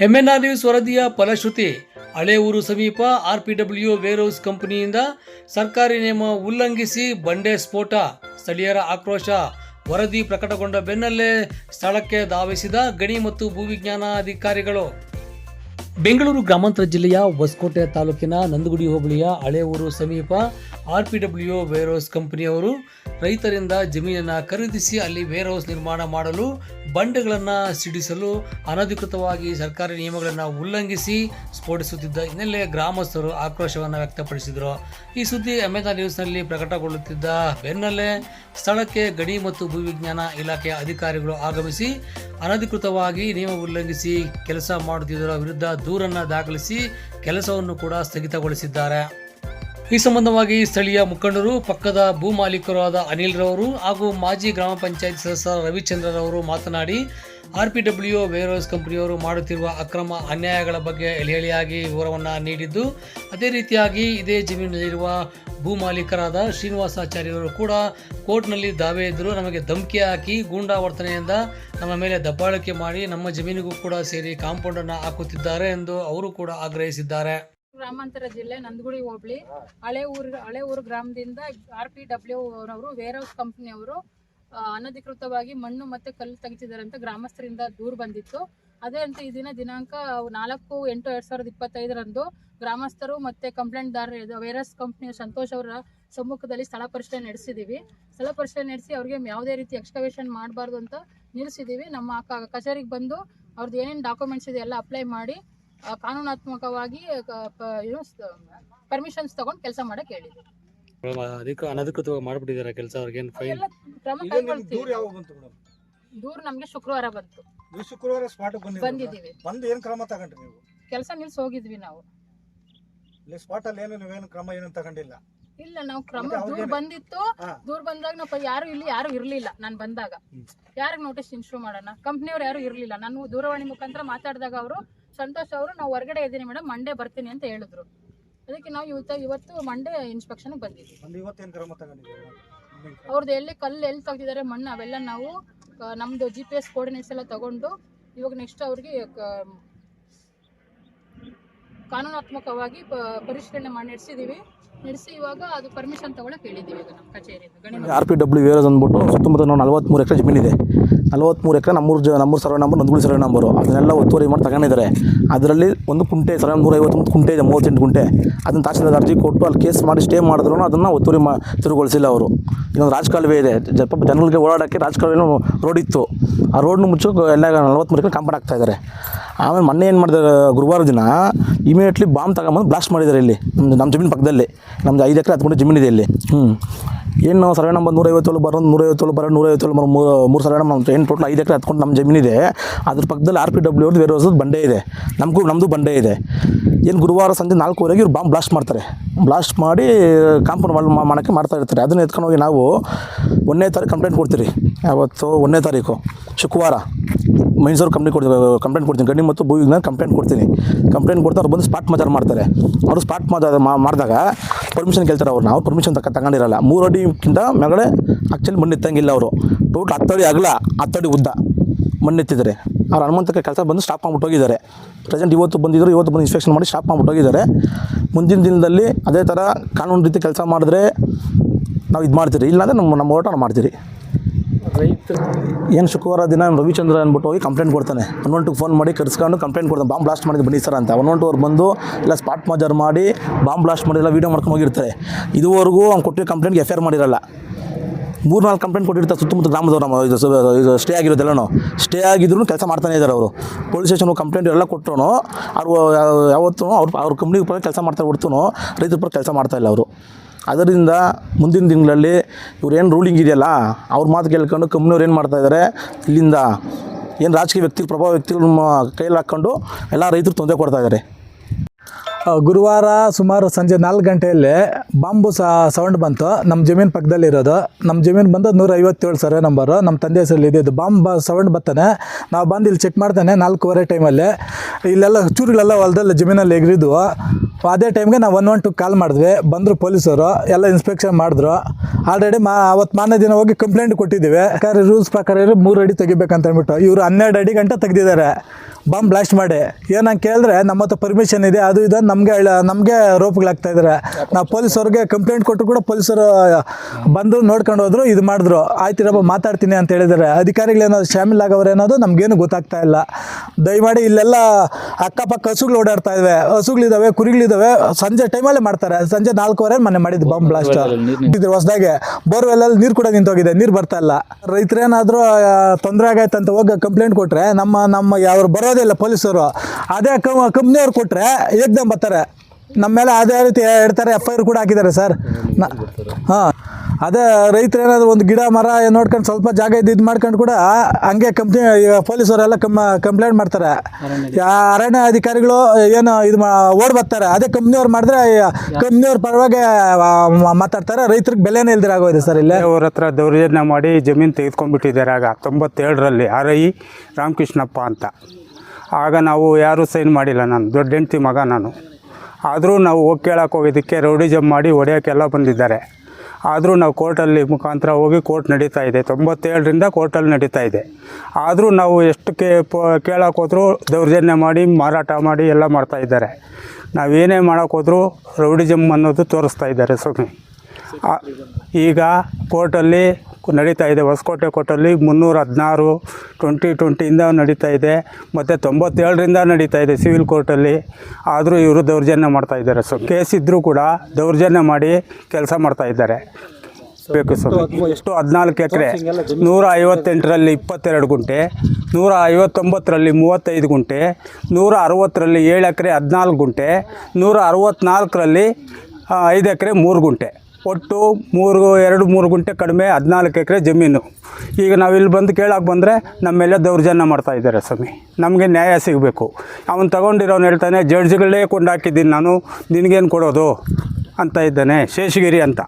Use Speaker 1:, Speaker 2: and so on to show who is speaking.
Speaker 1: MNR news ವರದಿಯ ಫಲಶ್ರುತಿ, ಹಳೆ ಊರು ಸಮೀಪ ಆರ್ಪಿಡಬ್ಲ್ಯೂ ವೇರ್ಹೌಸ್ ಕಂಪನಿಯಿಂದ ಸರ್ಕಾರಿ ನಿಯಮ ಉಲ್ಲಂಘಿಸಿ ಬಂಡೆ ಸ್ಫೋಟ. ಸ್ಥಳೀಯರ ಆಕ್ರೋಶ. ವರದಿ ಪ್ರಕಟಗೊಂಡ ಬೆನ್ನಲ್ಲೇ ಸ್ಥಳಕ್ಕೆ ಧಾವಿಸಿದ ಗಣಿ ಮತ್ತು ಭೂವಿಜ್ಞಾನ ಅಧಿಕಾರಿಗಳು. ಬೆಂಗಳೂರು ಗ್ರಾಮಾಂತರ ಜಿಲ್ಲೆಯ ಹೊಸಕೋಟೆ ತಾಲೂಕಿನ ನಂದಗುಡಿ ಹೋಬಳಿಯ ಹಳೆ ಊರು ಸಮೀಪ ಆರ್ ಪಿ ಡಬ್ಲ್ಯೂ ವೇರ್ಹೌಸ್ ಕಂಪನಿಯವರು ರೈತರಿಂದ ಜಮೀನನ್ನು ಖರೀದಿಸಿ ಅಲ್ಲಿ ವೇರ್ಹೌಸ್ ನಿರ್ಮಾಣ ಮಾಡಲು ಬಂಡೆಗಳನ್ನು ಸಿಡಿಸಲು ಅನಧಿಕೃತವಾಗಿ ಸರ್ಕಾರಿ ನಿಯಮಗಳನ್ನು ಉಲ್ಲಂಘಿಸಿ ಸ್ಫೋಟಿಸುತ್ತಿದ್ದ ಹಿನ್ನೆಲೆ ಗ್ರಾಮಸ್ಥರು ಆಕ್ರೋಶವನ್ನು ವ್ಯಕ್ತಪಡಿಸಿದರು. ಈ ಸುದ್ದಿ ಅಮೆಜಾನ್ ನ್ಯೂಸ್ನಲ್ಲಿ ಪ್ರಕಟಗೊಳ್ಳುತ್ತಿದ್ದ ಬೆನ್ನಲ್ಲೇ ಸ್ಥಳಕ್ಕೆ ಗಣಿ ಮತ್ತು ಭೂವಿಜ್ಞಾನ ಇಲಾಖೆಯ ಅಧಿಕಾರಿಗಳು ಆಗಮಿಸಿ ಅನಧಿಕೃತವಾಗಿ ನಿಯಮ ಉಲ್ಲಂಘಿಸಿ ಕೆಲಸ ಮಾಡುತ್ತಿದ್ದರ ವಿರುದ್ಧ ದೂರನ್ನು ದಾಖಲಿಸಿ ಕೆಲಸವನ್ನು ಕೂಡ ಸ್ಥಗಿತಗೊಳಿಸಿದ್ದಾರೆ. ಈ ಸಂಬಂಧವಾಗಿ ಸ್ಥಳೀಯ ಮುಖಂಡರು, ಪಕ್ಕದ ಭೂ ಮಾಲೀಕರಾದ ಅನಿಲ್ ರವರು ಹಾಗೂ ಮಾಜಿ ಗ್ರಾಮ ಪಂಚಾಯತ್ ಸದಸ್ಯ ರವಿಚಂದ್ರರವರು ಮಾತನಾಡಿ ಆರ್ ಪಿ ಡಬ್ಲ್ಯೂ ವೇರ್ಹೌಸ್ ಕಂಪನಿಯವರು ಮಾಡುತ್ತಿರುವ ಅಕ್ರಮ ಅನ್ಯಾಯಗಳ ಬಗ್ಗೆ ಎಳೆಯಾಗಿ ವಿವರವನ್ನು ನೀಡಿದ್ದು, ಅದೇ ರೀತಿಯಾಗಿ ಇದೇ ಜಮೀನಿನಲ್ಲಿರುವ ಭೂ ಮಾಲೀಕರಾದ ಶ್ರೀನಿವಾಸಾಚಾರ್ಯರು ಕೂಡ ಕೋರ್ಟ್ನಲ್ಲಿ ದಾವೆ ಇದ್ದರು ನಮಗೆ ಧಮಕಿ ಹಾಕಿ ಗೂಂಡಾವರ್ತನೆಯಿಂದ ನಮ್ಮ ಮೇಲೆ ದಬ್ಬಾಳಿಕೆ ಮಾಡಿ ನಮ್ಮ ಜಮೀನಿಗೂ ಕೂಡ ಸೇರಿ ಕಾಂಪೌಂಡನ್ನು ಹಾಕುತ್ತಿದ್ದಾರೆ ಎಂದು ಅವರು ಕೂಡ ಆಗ್ರಹಿಸಿದ್ದಾರೆ.
Speaker 2: ಗ್ರಾಮಾಂತರ ಜಿಲ್ಲೆ ನಂದಗುಡಿ ಹೋಬಳಿ. ಹಳೆ ಊರು ಹಳೆ ಊರು ಗ್ರಾಮದಿಂದ ಆರ್ ಪಿ ಡಬ್ಲ್ಯೂ ಅವರು ವೇರ್ ಹೌಸ್ ಕಂಪ್ನಿಯವರು ಅನಧಿಕೃತವಾಗಿ ಮಣ್ಣು ಮತ್ತೆ ಕಲ್ಲು ತೆಗಿತಿದ್ದಾರೆ ಅಂತ ಗ್ರಾಮಸ್ಥರಿಂದ ದೂರು ಬಂದಿತ್ತು. ಅದೇ ಅಂತ ಈ ದಿನ ದಿನಾಂಕ ನಾಲ್ಕು ಎಂಟು ಎರಡ್ ಸಾವಿರದ ಇಪ್ಪತ್ತೈದರಂದು ಗ್ರಾಮಸ್ಥರು ಮತ್ತೆ ಕಂಪ್ಲೇಂಟ್ದಾರರು ವೈರಸ್ ಕಂಪ್ನಿಯ ಸಂತೋಷ್ ಅವರ ಸಮ್ಮುಖದಲ್ಲಿ ಸ್ಥಳ ಪರಿಶೀಲನೆ ನಡೆಸಿದೀವಿ. ಸ್ಥಳ ಪರಿಶೀಲನೆ ನಡೆಸಿ ಅವ್ರಿಗೆ ಯಾವುದೇ ರೀತಿ ಎಕ್ಸ್ಕವೇಷನ್ ಮಾಡಬಾರ್ದು ಅಂತ ನಿಲ್ಲಿಸಿದ್ದೀವಿ ನಮ್ಮ ಕಚೇರಿಗೆ ಬಂದು ಅವ್ರದ್ದು ಏನೇನು ಡಾಕ್ಯುಮೆಂಟ್ಸ್ ಇದೆ ಎಲ್ಲ ಅಪ್ಲೈ ಮಾಡಿ ಕಾನೂನಾತ್ಮಕವಾಗಿ ಏನೋ ಪರ್ಮಿಷನ್ಸ್ ತಗೊಂಡು ಕೆಲಸ ಮಾಡಕ್ ಹೇಳಿದ್ವಿ.
Speaker 1: ಅದಕ್ಕ ಅನಧಿಕೃತವಾಗಿ ಮಾಡಿಬಿಟ್ಟಿದ್ದಾರೆ ಕೆಲಸ ಅವ್ರಿಗೇನು ಫೈನ್
Speaker 2: ಕ್ರಮ ಕೈಗೊಳ್ತೀವಿ. ದೂರ ನಮ್ಗೆ ಶುಕ್ರವಾರ ಬಂತು.
Speaker 3: ನೀವು ಶುಕ್ರವಾರ ಸ್ಪಾಟ್
Speaker 2: ಬಂದಿದ್ದೀವಿ.
Speaker 3: ಬಂದು ಏನ್ ಕ್ರಮ ತಗೊಂಡ್ರಿ ನೀವು?
Speaker 2: ಕೆಲಸ ನಿಲ್ಸಿ ಹೋಗಿದ್ವಿ ನಾವು.
Speaker 3: ಇಲ್ಲಿ ಸ್ಪಾಟ್ ಅಲ್ಲಿ ಏನು ನೀವೇನು ಕ್ರಮ ಏನು ತಗೊಂಡಿಲ್ಲ?
Speaker 2: ಇಲ್ಲ ನಾವು ಕ್ರಮ
Speaker 3: ಮತ್ತೆ
Speaker 2: ದೂರ ಬಂದಿತ್ತು.
Speaker 3: ಹಾ.
Speaker 2: ದೂರ ಬಂದಾಗ ನಾವು ಯಾರು ಇಲ್ಲಿ ಯಾರು ಇರ್ಲಿಲ್ಲ ನಾನು ಬಂದಾಗ. ಯಾರಿಗೆ ನೋಟಿಸ್ ಇನ್ಸ್ಟ್ರೂ ಮಾಡೋಣ? ಕಂಪ್ನಿಯವ್ರು ಯಾರು ಇರ್ಲಿಲ್ಲ. ನಾನು ದೂರವಾಣಿ ಮುಖಾಂತರ ಮಾತಾಡಿದಾಗ ಅವರು ಸಂತೋಷ್ ಅವರು ನಾವು ಹೊರಗಡೆ ಇದ್ದೀನಿ ಮೇಡಮ್ ಮಂಡೇ ಬರ್ತೀನಿ ಅಂತ ಹೇಳಿದ್ರು. ಅದಕ್ಕೆ ನಾವು ಇವತ್ತು ಇವತ್ತು ಮಂಡೇ ಇನ್ಸ್ಪೆಕ್ಷನ್ಗೆ ಬಂದಿದ್ವಿ
Speaker 3: ಒಂದು ಇವತ್ತೇನು ಕ್ರಮ ತಗೊಂಡಿದ್ದೀರಿ?
Speaker 2: ಅವ್ರದ್ದು ಎಲ್ಲಿ ಕಲ್ಲು ಎಲ್ಲಿ ತೆಗ್ದಿದ್ದಾರೆ ಮಣ್ಣು ಅವೆಲ್ಲ ನಾವು ಆ, ನಮ್ದು ಜಿ ಪಿ ಎಸ್ ಕೋರ್ಡಿನೇಟ್ಸ್ ಎಲ್ಲ ತಗೊಂಡು ಇವಾಗ ನೆಕ್ಸ್ಟ್ ಅವ್ರಿಗೆ ಕಾನೂನಾತ್ಮಕವಾಗಿ ಪರಿಶೀಲನೆ ಮಾಡಿ ನಡೆಸಿದೀವಿ ಅದು ಪರ್ಮಿಷನ್ ನಮ್ಮ ಕಚೇರಿಯಿಂದ
Speaker 4: ಆರ್ ಪಿ ಡಬ್ಲ್ಯೂ ವೇರೋಸ್ ಅಂದ್ಬಿಟ್ಟು ಸುತ್ತಮುತ್ತ ನಾವು ನಲ್ವತ್ಮೂರು ಎಕರೆ ಜಮೀನಿದೆ ನಲ್ವತ್ತ್ಮೂರು ಎಕರೆ ನಮ್ಮೂರು ಜ ನಮ್ಮೂರು survey number, Nandaguli survey number. ಅದನ್ನೆಲ್ಲ ಒತ್ತುವರಿ ಮಾಡಿ ತಗೊಂಡಿದ್ದಾರೆ. ಅದರಲ್ಲಿ ಒಂದು ಕುಂಟೆ ಸರ್ವೆ ನೂರ ಐವತ್ತೊಂದು ಕುಂಟೆ ಇದೆ, ಮೂವತ್ತೆಂಟು ಕುಂಟೆ. ಅದನ್ನು ತಹಸೀಲ್ದಾರ್ ಅರ್ಜಿ ಕೊಟ್ಟು ಅಲ್ಲಿ ಕೇಸ್ ಮಾಡಿ ಸ್ಟೇ ಮಾಡಿದ್ರು ಅದನ್ನು ಒತ್ತುವರಿ ಮಾ ತಿರುಗೊಳಿಸಿಲ್ಲ ಅವರು. ಇನ್ನೊಂದು ರಾಜಕಾಲುವೆ ಇದೆ. ಪಾಪ ಜನಗಳಿಗೆ ಓಡಾಡೋಕ್ಕೆ ರಾಜಕಾಲುವೆ ರೋಡ್ ಇತ್ತು. ಆ ರೋಡ್ನ ಮುಚ್ಚು ಎಲ್ಲ ನಲ್ವತ್ತ್ಮೂರು ಎಕರೆ ಆಗ್ತಾ ಇದ್ದಾರೆ ಆಮೇಲೆ ಮೊನ್ನೆ ಏನು ಮಾಡಿದ್ದಾರೆ ಗುರುವಾರ ದಿನ ಇಮಿಡಿಯೇಟ್ಲಿ ಬಾಂಬ್ ತಗೊಂಬಂದು ಬ್ಲಾಸ್ಟ್ ಮಾಡಿದ್ದಾರೆ ಇಲ್ಲಿ ನಮ್ಮ ಜಮೀನು ಪಕ್ಕದಲ್ಲಿ. ನಮ್ದು ಐದು ಎಕರೆ ಹತ್ಕೊಂಡು ಜಮೀನಿದೆ ಇಲ್ಲಿ. ಹ್ಞೂ ಏನು ಸರ್ವೆ ನಂಬರ್ ನೂರೈವತ್ತೇಳು ಬರೋ ನೂರೈವತ್ತೇಳು ಬರೋ ನೂರೈವತ್ತೇಳು ಬರೋ ಮೂರು ಮೂರು ಸರ್ವೆ ನಂಬರ್ ಏನು ಟೋಟಲ್ ಐದು ಎಕರೆ ಹತ್ಕೊಂಡು ನಮ್ಮ ಜಮೀನಿದೆ ಅದ್ರ ಪಕ್ಕದಲ್ಲಿ ಆರ್ ಪಿ ಡಬ್ಲ್ಯೂ ಅವ್ರದ್ದು ಬೇರೆ ಹೊಸದು ಬಂಡೆ ಇದೆ. ನಮಗೂ ನಮ್ಮದು ಬಂಡೆ ಇದೆ. ಏನು ಗುರುವಾರ ಸಂಜೆ ನಾಲ್ಕೂವರೆಗೆ ಇವ್ರು ಬಾಂಬ್ ಬ್ಲಾಸ್ಟ್ ಮಾಡ್ತಾರೆ. ಬ್ಲಾಸ್ಟ್ ಮಾಡಿ ಕಾಂಪೌಂಡ್ ವಾಲ್ ಮಾಡೋಕ್ಕೆ ಮಾಡ್ತಾ ಇರ್ತಾರೆ. ಅದನ್ನು ಎತ್ಕೊಂಡು ಹೋಗಿ ನಾವು ಒಂದನೇ ತಾರೀಕು ಕಂಪ್ಲೇಂಟ್ ಕೊಡ್ತೀರಿ. ಯಾವತ್ತು ಒಂದನೇ ತಾರೀಕು, ಶುಕ್ರವಾರ ಮೈಸೂರು ಕಂಪ್ನಿ ಕೊಡ್ತೀವಿ ಕಂಪ್ಲೇಂಟ್ ಕೊಡ್ತೀನಿ. ಗಣಿ ಮತ್ತು ಭೂವಿಜ್ಞಾನ ಕಂಪ್ಲೇಂಟ್ ಕೊಡ್ತೀನಿ. ಕಂಪ್ಲೇಂಟ್ ಕೊಡ್ತಾ ಅವ್ರು ಬಂದು ಸ್ಪಾಟ್ ಮಾಚಾರ ಮಾಡ್ತಾರೆ. ಅವರು ಸ್ಪಾಟ್ ಮಾಚಾರ ಮಾಡಿದಾಗ ಪರ್ಮಿಷನ್ ಕೇಳ್ತಾರೆ ಅವ್ರು. ನಾವು ಪರ್ಮಿಷನ್ ತಕ್ಕ ತಗೊಂಡಿರಲ್ಲ. ಮೂರು ಅಡಿಗಿಂತ ಮೇಗಡೆ ಆ್ಯಕ್ಚುಲಿ ಮಣ್ಣು ಎತ್ತಂಗಿಲ್ಲ ಅವರು. ಟೋಟಲ್ ಹತ್ತಡಿ ಅಗಲ ಹತ್ತಡಿ ಉದ್ದ ಮಣ್ಣೆತ್ತಿದ್ದಾರೆ ಅವ್ರು ಹನುಮಂತಕ್ಕೆ ಕೆಲಸ ಬಂದು ಸ್ಟಾಪ್ ಮಾಡ್ಬಿಟ್ಟು ಹೋಗಿದ್ದಾರೆ. ಪ್ರೆಸೆಂಟ್ ಇವತ್ತು ಬಂದಿದ್ದರು ಇವತ್ತು ಬಂದು ಇನ್ಸ್ಪೆಕ್ಷನ್ ಮಾಡಿ ಸ್ಟಾಪ್ ಮಾಡ್ಬಿಟ್ಟು ಹೋಗಿದ್ದಾರೆ. ಮುಂದಿನ ದಿನದಲ್ಲಿ ಅದೇ ಥರ ಕಾನೂನು ರೀತಿ ಕೆಲಸ ಮಾಡಿದ್ರೆ ನಾವು ಇದು ಮಾಡ್ತೀರಿ. ಇಲ್ಲಾಂದರೆ ನಮ್ಮ ನಮ್ಮ ಹೋರಾಟ ನಾವು ಮಾಡ್ತೀರಿ ಏನು ಶುಕ್ರವಾರ ದಿನ ರವಿಚಂದ್ರ ಅಂದ್ಬಿಟ್ಟು ಹೋಗಿ ಕಂಪ್ಲೇಂಟ್ ಕೊಡ್ತಾನೆ. ಒನ್ ಟು ಫೋನ್ ಮಾಡಿ ಕರ್ಸ್ಕೊಂಡು ಕಂಪ್ಲೇಂಟ್ ಕೊಡ್ತಾನೆ. ಬಾಂಬ್ ಬ್ಲಾಸ್ಟ್ ಮಾಡಿದ್ದು ಬನ್ನಿ ಸರ್ ಅಂತ. ಒನ್ ಟು ಅವ್ರು ಬಂದು ಇಲ್ಲ ಸ್ಪಾಟ್ ಮಾಜರ್ ಮಾಡಿ ಬಾಂಬ್ ಬ್ಲಾಸ್ಟ್ ಮಾಡಿ ಎಲ್ಲ ವೀಡಿಯೋ ಮಾಡ್ಕೊಂಡು ಹೋಗಿರ್ತಾರೆ. ಇದುವರೆಗೂ ಅವ್ನು ಕೊಟ್ಟಿರೋ ಕಂಪ್ಲೇಂಟ್ಗೆ ಎಫ್ ಐ ಆರ್ ಮಾಡಿರಲ್ಲ. ಮೂರು ನಾಲ್ಕು ಕಂಪ್ಲೇಂಟ್ ಕೊಟ್ಟಿರ್ತಾರೆ ಸುತ್ತಮುತ್ತ ಗ್ರಾಮದವ್ರು ನಮ್ಮ ಇದು ಸ್ಟೇ ಆಗಿರೋದೆಲ್ಲನೂ. ಸ್ಟೇ ಆಗಿದ್ರು ಕೆಲಸ ಮಾಡ್ತಾನೆ ಇದ್ದಾರೆ ಅವರು. ಪೊಲೀಸ್ ಸ್ಟೇಷನ್ ಕಂಪ್ಲೇಂಟ್ ಎಲ್ಲ ಕೊಟ್ಟರು ಅವ್ರು ಯಾವ- ಯಾವತ್ತೂ ಅವ್ರ ಅವ್ರ ಕಂಪ್ನಿ ಕೆಲಸ ಮಾಡ್ತಾರೆ ಹೊಡ್ತು ರೈತರ ಪರ ಕೆಲಸ ಮಾಡ್ತಾ ಇಲ್ಲ ಅವರು. ಅದರಿಂದ ಮುಂದಿನ ದಿನಗಳಲ್ಲಿ ಇವ್ರು ಏನು ರೂಲಿಂಗ್ ಇದೆಯಲ್ಲ ಅವ್ರ ಮಾತು ಕೇಳ್ಕೊಂಡು ಕಂಪ್ನಿಯವ್ರು ಏನು ಮಾಡ್ತಾ ಇದ್ದಾರೆ ಇಲ್ಲಿಂದ ಏನು ರಾಜಕೀಯ ವ್ಯಕ್ತಿ ಪ್ರಭಾವ ವ್ಯಕ್ತಿಗಳ ಕೈಯಲ್ಲಿ ಹಾಕ್ಕೊಂಡು ಎಲ್ಲ ರೈತರು ತೊಂದರೆ ಕೊಡ್ತಾ ಇದ್ದಾರೆ
Speaker 5: ಆ, ಗುರುವಾರ ಸುಮಾರು ಸಂಜೆ ನಾಲ್ಕು ಗಂಟೆಯಲ್ಲಿ ಬಾಂಬು ಸೌಂಡ್ ಬಂತು. ನಮ್ಮ ಜಮೀನು ಪಕ್ಕದಲ್ಲಿ ಇರೋದು ನಮ್ಮ ಜಮೀನು ಬಂದು ನೂರ ಐವತ್ತೇಳು ಸರ್ವೆ ನಂಬರು ನಮ್ಮ ತಂದೆ ಹೆಸರಲ್ಲಿ ಇದ್ದಿದ್ದು ಬಾಂಬ್ ಸೌಂಡ್ ಬರ್ತಾನೆ ನಾವು ಬಂದು ಇಲ್ಲಿ ಚೆಕ್ ಮಾಡ್ತಾನೆ ನಾಲ್ಕೂವರೆ ಟೈಮಲ್ಲಿ ಇಲ್ಲೆಲ್ಲ ಚೂರುಗಳೆಲ್ಲ ಹೊಲದಲ್ಲಿ ಜಮೀನಲ್ಲಿ ಎಗ್ರಿದ್ವು. ಅದೇ ಟೈಮ್ಗೆ ನಾವು ಒನ್ ಒನ್ ಟು ಕಾಲ್ ಮಾಡಿದ್ವಿ. ಬಂದರು ಪೊಲೀಸರು, ಎಲ್ಲ ಇನ್ಸ್ಪೆಕ್ಷನ್ ಮಾಡಿದ್ರು. ಆಲ್ರೆಡಿ ಮಾ ಅವತ್ತು ಮಾರನೇ ದಿನ ಹೋಗಿ ಕಂಪ್ಲೇಂಟ್ ಕೊಟ್ಟಿದ್ದೀವಿ. ರೂಲ್ಸ್ ಪ್ರಕಾರ ಇರೋ, ಮೂರು ಅಡಿ ತೆಗಿಬೇಕಂತ ಇವರು ಹನ್ನೆರಡು ಅಡಿ ಗಂಟೆ ತೆಗೆದಿದ್ದಾರೆ. ಬಾಂಬ್ ಬ್ಲಾಸ್ಟ್ ಮಾಡಿ. ಏನಂಗೆ ಕೇಳಿದ್ರೆ ನಮ್ಮ ಹತ್ರ ಪರ್ಮಿಷನ್ ಇದೆ, ಅದು ಇದು ನಮಗೆ ನಮಗೆ ರೋಪ್ಗಳಾಗ್ತಾ ಇದ್ದಾರೆ ನಾವು ಪೊಲೀಸವ್ರಿಗೆ ಕಂಪ್ಲೇಂಟ್ ಕೊಟ್ಟರು ಕೂಡ ಪೊಲೀಸರು ಬಂದು ನೋಡ್ಕೊಂಡು ಹೋದ್ರು, ಇದು ಮಾಡಿದ್ರು. ಆಯ್ತಿರಪ್ಪ ಮಾತಾಡ್ತೀನಿ ಅಂತ ಹೇಳಿದ್ದಾರೆ. ಅಧಿಕಾರಿಗಳೇನಾದ್ರು ಶಾಮಿಲ್ ಆಗವ್ರು ಅನ್ನೋದು ನಮಗೇನು ಗೊತ್ತಾಗ್ತಾ ಇಲ್ಲ. ದಯಮಾಡಿ ಇಲ್ಲೆಲ್ಲ ಅಕ್ಕಪಕ್ಕ ಹಸುಗಳು ಓಡಾಡ್ತಾ ಇದಾವೆ ಹಸುಗಳಿದಾವೆ, ಕುರಿಗಳಿದಾವೆ. ಸಂಜೆ ಟೈಮಲ್ಲೇ ಮಾಡ್ತಾರೆ. ಸಂಜೆ ನಾಲ್ಕೂವರೆ ಮನೆ ಮಾಡಿದ್ದು ಬಾಂಬ್ ಬ್ಲಾಸ್ಟ್ ಇದ್ರು ಹೊಸದಾಗೆ. ಬೋರ್ವೆಲ್ಲಲ್ಲಿ ನೀರು ಕೂಡ ನಿಂತೋಗಿದೆ. ನೀರು ಬರ್ತಾ ಇಲ್ಲ. ರೈತರೇನಾದರೂ ತೊಂದರೆ ಆಗೈತೆ ಅಂತ ಹೋಗಿ ಕಂಪ್ಲೇಂಟ್ ಕೊಟ್ಟರೆ ನಮ್ಮ ನಮ್ಮ ಯಾರು ಬರೋದೇ ಇಲ್ಲ ಪೊಲೀಸರು. ಅದೇ ಕಂಪ್ನಿಯವ್ರು ಕೊಟ್ಟರೆ ಏಕ್ದಮ್ ಬರ್ತಾರೆ ನಮ್ಮ ಮೇಲೆ ಅದೇ ರೀತಿ ಇಡ್ತಾರೆ ಎಫ್ ಐ ಆರ್ ಕೂಡ ಹಾಕಿದ್ದಾರೆ ಸರ್. ಹಾಂ. ಅದೇ ರೈತರು ಏನಾದ್ರು ಒಂದು ಗಿಡ ಮರ ನೋಡ್ಕೊಂಡು ಸ್ವಲ್ಪ ಜಾಗ ಇದ್ದು ಇದು ಮಾಡ್ಕೊಂಡು ಕೂಡ ಹಂಗೆ ಕಂಪ್ನಿ ಪೊಲೀಸವರೆಲ್ಲ ಕಮ್ ಕಂಪ್ಲೇಂಟ್ ಮಾಡ್ತಾರೆ. ಯಾ- ಅರಣ್ಯ ಅಧಿಕಾರಿಗಳು ಏನು ಇದು ಮಾ ಓಡ್ ಬರ್ತಾರೆ. ಅದೇ ಕಂಪ್ನಿಯವ್ರು ಮಾಡಿದ್ರೆ ಕಂಪ್ನಿಯವ್ರ ಪರವಾಗಿ ಮಾತಾಡ್ತಾರೆ. ರೈತರಿಗೆ ಬೆಲೆನೇ ಇಲ್ದಿರ ಆಗೋಯ್ತು ಸರ್ ಇಲ್ಲೇ.
Speaker 6: ಅವ್ರ ಹತ್ರ ದೌರ್ಜನ್ಯ ಮಾಡಿ ಜಮೀನು ತೆಗೆದುಕೊಂಡ್ಬಿಟ್ಟಿದ್ದಾರೆ. ಆಗ ತೊಂಬತ್ತೇಳರಲ್ಲಿ ಆರ್ ಐ ರಾಮಕೃಷ್ಣಪ್ಪ ಅಂತ. ಆಗ ನಾವು ಯಾರೂ ಸೈನ್ ಮಾಡಿಲ್ಲ ನಾನು, ದೊಡ್ಡ ಹೆಂಡ್ತಿ ಮಗ ನಾನು. ಆದರೂ ನಾವು ಹೋಗಿ ಕೇಳಕ್ಕೆ ಹೋಗಿದ್ದಕ್ಕೆ ರೌಡಿಜಮ್ ಮಾಡಿ ಹೊಡೆಯೋಕ್ಕೆಲ್ಲ ಬಂದಿದ್ದಾರೆ. ಆದರೂ ನಾವು ಕೋರ್ಟಲ್ಲಿ ಮುಖಾಂತರ ಹೋಗಿ ಕೋರ್ಟ್ ನಡೀತಾ ಇದೆ, ತೊಂಬತ್ತೇಳರಿಂದ ಕೋರ್ಟಲ್ಲಿ ನಡೀತಾ ಇದೆ. ಆದರೂ ನಾವು ಎಷ್ಟು ಕೇ ಕೇಳಕ್ಕೆ ಹೋದರೂ ದೌರ್ಜನ್ಯ ಮಾಡಿ, ಮಾರಾಟ ಮಾಡಿ ಎಲ್ಲ ಮಾಡ್ತಾ ಇದ್ದಾರೆ. ನಾವೇನೇ ಮಾಡೋಕ್ಕೆ ಹೋದರೂ ರೌಡಿಜಮ್ ಅನ್ನೋದು ತೋರಿಸ್ತಾ ಇದ್ದಾರೆ ಸ್ವಾಮಿ. ಈಗ ಕೋರ್ಟಲ್ಲಿ ನಡೀತಾ ಇದೆ. ಹೊಸಕೋಟೆ ಕೋಟಲ್ಲಿ ಮುನ್ನೂರ ಹದಿನಾರು ಟ್ವೆಂಟಿ ಟ್ವೆಂಟಿಯಿಂದ ನಡೀತಾ ಇದೆ. ಮತ್ತು ತೊಂಬತ್ತೇಳರಿಂದ ನಡೀತಾ ಇದೆ ಸಿವಿಲ್ ಕೋರ್ಟಲ್ಲಿ. ಆದರೂ ಇವರು ದೌರ್ಜನ್ಯ ಮಾಡ್ತಾ ಇದ್ದಾರೆ. ಸೊ ಕೇಸ್ ಇದ್ದರೂ ಕೂಡ ದೌರ್ಜನ್ಯ ಮಾಡಿ ಕೆಲಸ ಮಾಡ್ತಾ ಇದ್ದಾರೆ. ಬೇಕು ಸರ್ ಎಷ್ಟು ಹದಿನಾಲ್ಕು ಎಕರೆ, ನೂರ ಐವತ್ತೆಂಟರಲ್ಲಿ ಇಪ್ಪತ್ತೆರಡು ಗುಂಟೆ, ನೂರ ಐವತ್ತೊಂಬತ್ತರಲ್ಲಿ ಮೂವತ್ತೈದು ಗುಂಟೆ, ನೂರ ಅರವತ್ತರಲ್ಲಿ ಏಳು ಎಕರೆ ಹದಿನಾಲ್ಕು ಗುಂಟೆ, ನೂರ ಅರವತ್ತ್ನಾಲ್ಕರಲ್ಲಿ ಐದು ಎಕರೆ ಮೂರು ಗುಂಟೆ. ಒಟ್ಟು ಮೂರು, ಎರಡು, ಮೂರು ಗುಂಟೆ ಕಡಿಮೆ ಹದಿನಾಲ್ಕು ಎಕರೆ ಜಮೀನು. ಈಗ ನಾವು ಇಲ್ಲಿ ಬಂದು ಕೇಳಕ್ಕೆ ಬಂದರೆ ನಮ್ಮೆಲ್ಲ ಮೇಲೆ ದೌರ್ಜನ್ಯ ಮಾಡ್ತಾ ಇದ್ದಾರೆ ಸ್ವಾಮಿ. ನಮಗೆ ನ್ಯಾಯ ಸಿಗಬೇಕು. ಅವನು ತಗೊಂಡಿರೋನು ಹೇಳ್ತಾನೆ, ಜಡ್ಜ್ಗಳೇ ಕೊಂಡಾಕಿದ್ದೀನಿ ನಾನು, ನಿನಗೇನು ಕೊಡೋದು? ಅಂತ ಇದ್ದಾನೆ ಶೇಷಗಿರಿ ಅಂತ.